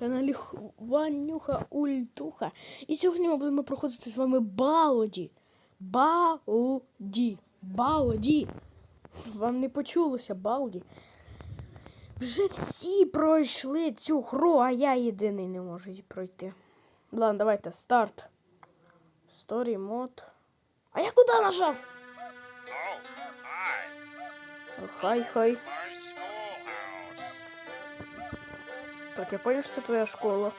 каналі Ванюха Ультуха. І сьогодні ми будемо проходити з вами Балоді. Балоді. Балоді. Вам не почулося, Балоді. Вже всі пройшли цю гру, а я єдиний не можу пройти. Ладно, давайте, старт. Story мод. А я куди нажав? Хай Oh, Так, я що це твоя школа.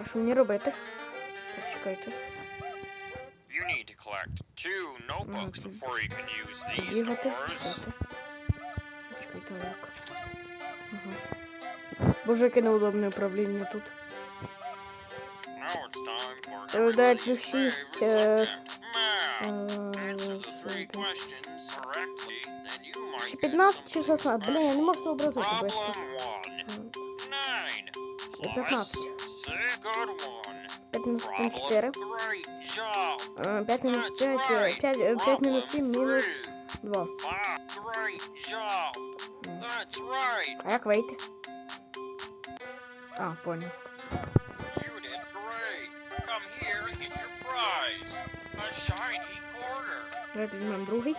А що мені робити? Так, чекайте. You need to collect two notebooks це- before you can use Це these doors. Чекайте. Як. Ага. Боже, яке неудобне управління тут. Е. Е, correctly, then you might Чи get 15 чи something 16? Блін, я не можу Problem швидко. One. Nine. Я 15. Plus six. Good one. 5 мінус 1, Problem 4. great job. 5 мінус That's 5, right. 5, 5 мінус 7, Problem мінус three. 2. Five. Great job. That's right. А як вийти? А, понял. Давайте візьмемо другий.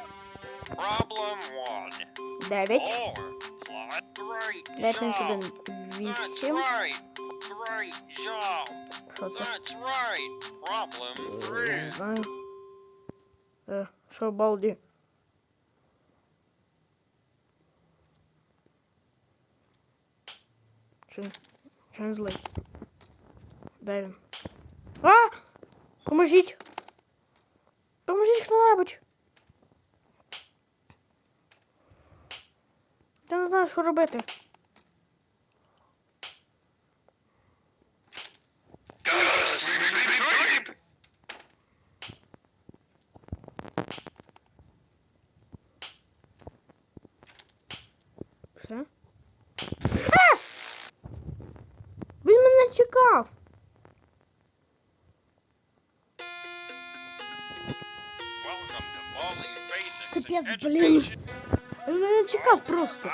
Problem one. 9. Four. Plus great 9 мінус job. 1, That's 8. right. Great job. Що це? Не знаю. Е, що балді? Чи, чи він злий? Де він? А! Поможіть! Поможіть хто-небудь! Я не знаю, що робити. Все? А! Він мене чекав! Капець, блін. Education. Він мене чекав просто. Hi.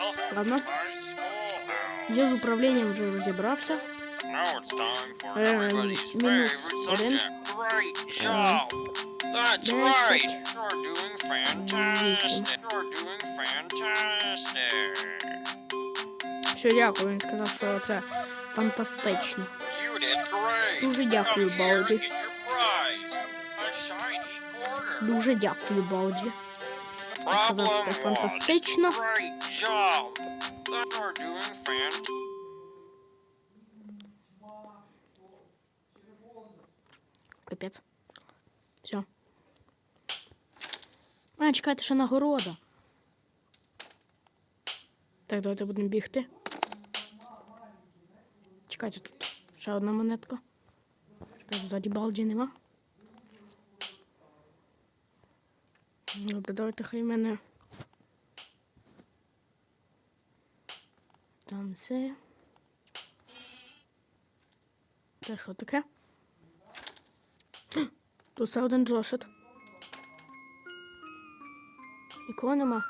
Welcome Ладно. to my schoolhouse. Я з управлінням вже розібрався. Now it's time for Е, everybody's мінус favorite один. subject. Great job. That's десять. right. You're doing Вісім. fantastic. You're doing fantastic. Все, дякую. Він сказав, що це фантастично. You did great. Дуже дякую, Come here Балді. and get your prize. A shiny quarter. Дуже дякую, Балді. Ти сказав, це фантастично. Капець. Все. А, чекайте, ще нагорода. Так, давайте будемо бігти. Чекайте, тут ще одна монетка. Так, ззаді балді нема. Добре, давайте хай мене. Там все. Це що таке? Тут це один Джошет. Нікого нема.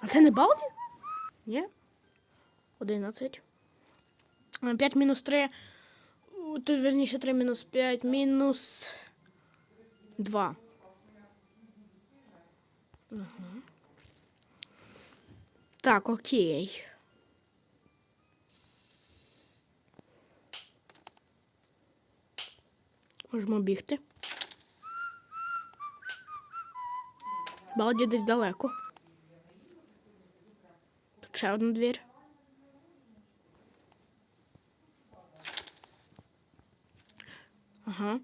А це не Балді? Ні? 11. 5 мінус 3. Тут верніше 3 мінус 5. Мінус 2. Ага. Так, окей. Можемо бігти. Балді десь далеко. Тут ще одна двір. Ага.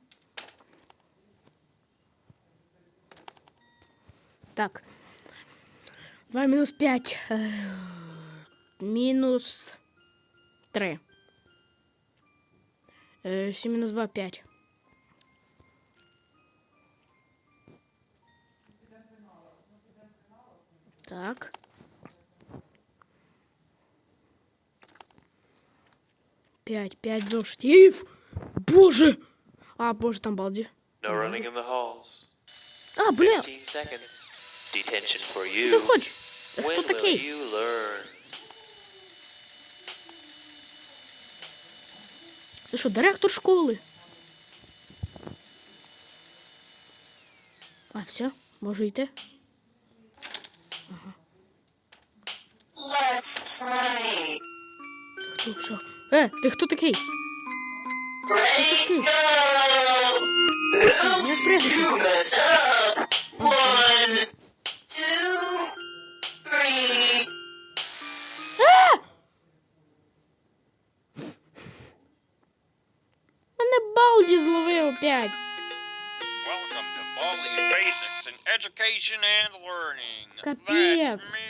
Так. 2 мінус 5. Мінус 3. 7 мінус 2 5. Так. П'ять, п'ять зоштів. Боже! А, боже, там балді. No running in the halls. А, бля, 15 seconds. Detention for ти you. хочеш? Це хто такий? you learn? Це що, директор школи? А, все, можу йти? Ага. Хто, що? Е, ти хто такий? Хто такий? Як пригати? Me.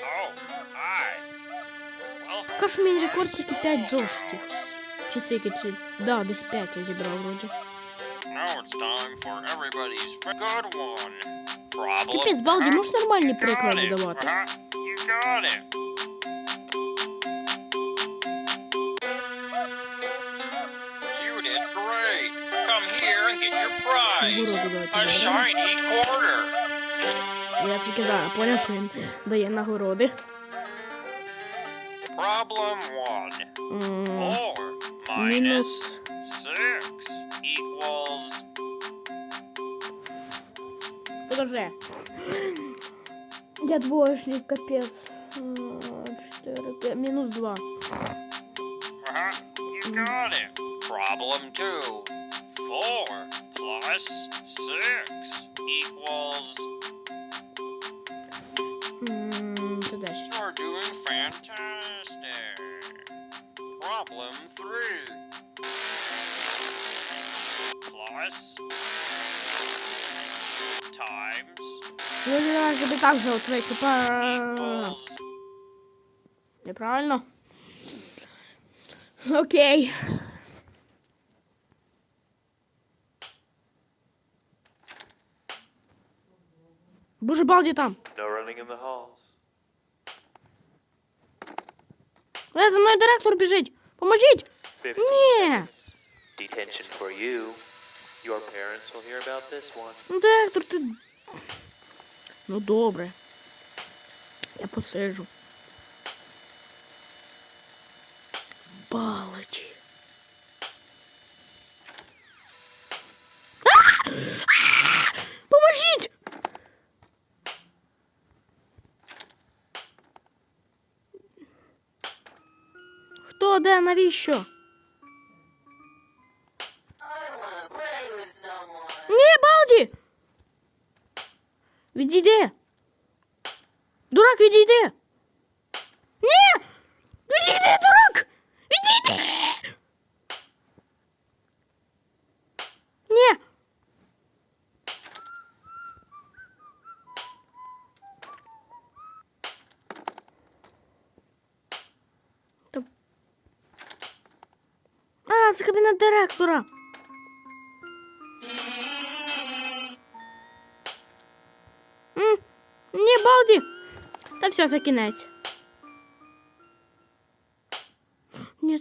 Oh, hi. Welcome. Яка ж мій рекорд тільки 5 зошитів. Чи скільки, чи... Да, десь 5 я зібрав вроді. Now it's time for everybody's f- good one. Problem. Капець, Балді, можеш нормальні You got приклади it, давати? And get your prize. A shiny quarter. Я тільки зараз поняв, що він дає нагороди. Problem one. Four minus six equals Подожди. Я двоечник, капець. М, Чотири, п'ять, мінус два. Uh-huh. You got it. Problem two. Four plus six equals. М, Це десять. You're doing fantastic. Problem three. Plus times Ну, давай, щоб і так же отвечу. Окей. Боже, балді там. Halls. Е, за мною директор біжить. Поможіть. 15 Ні. Директор, ти. Ну, добре. Я посижу. Баладі. А! А! Поможіть! Хто, де, навіщо? Ні, Балді! Відійди! Дурак, відійди! Ні! Відійди, дурак! Відійди! Ні! Та- А, це кабінет директора. М, Ні, Балді. Та все, це кінець.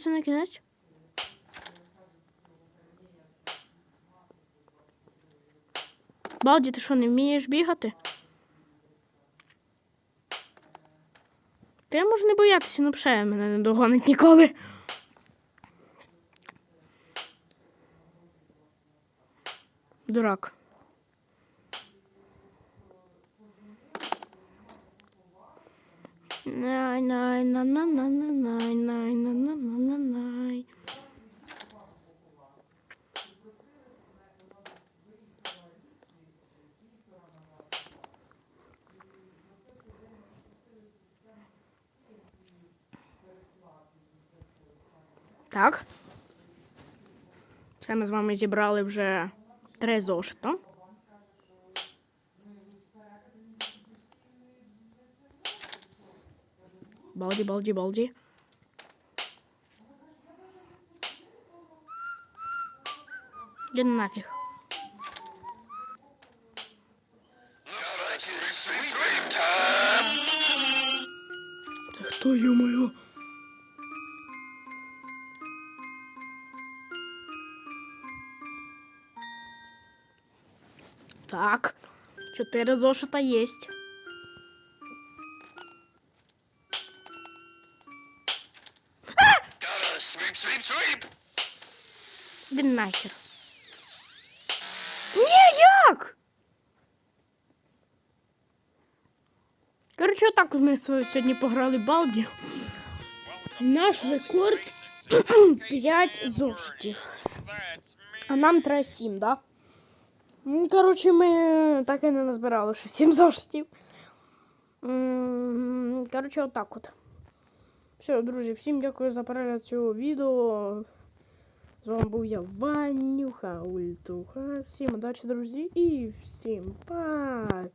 Не кінець. Балді, ти що, не вмієш бігати? Ти можеш не боятися, ну пше мене не догонить ніколи. Дурак. Най, най, на, на, на, на, най, най, на, на, на, на, най. Так. Все ми з вами зібрали вже три зошита. Балді, балді, балді. Іди нафіг. Це хто, ё-моё? Так, чотири зошита єсть. Свип, свип, свип! Він нахер. Ні, як? Коротше, отак ми сьогодні пограли балді. Наш рекорд 5 зоштів. А нам треба 7, да? Ну, коротше, ми так і не назбирали, що 7 зоштів. Коротше, отак от. Все, друзі, всім дякую за перегляд цього відео. З вами був я Ванюха Ультуха. Всім удачі, друзі, і всім пока.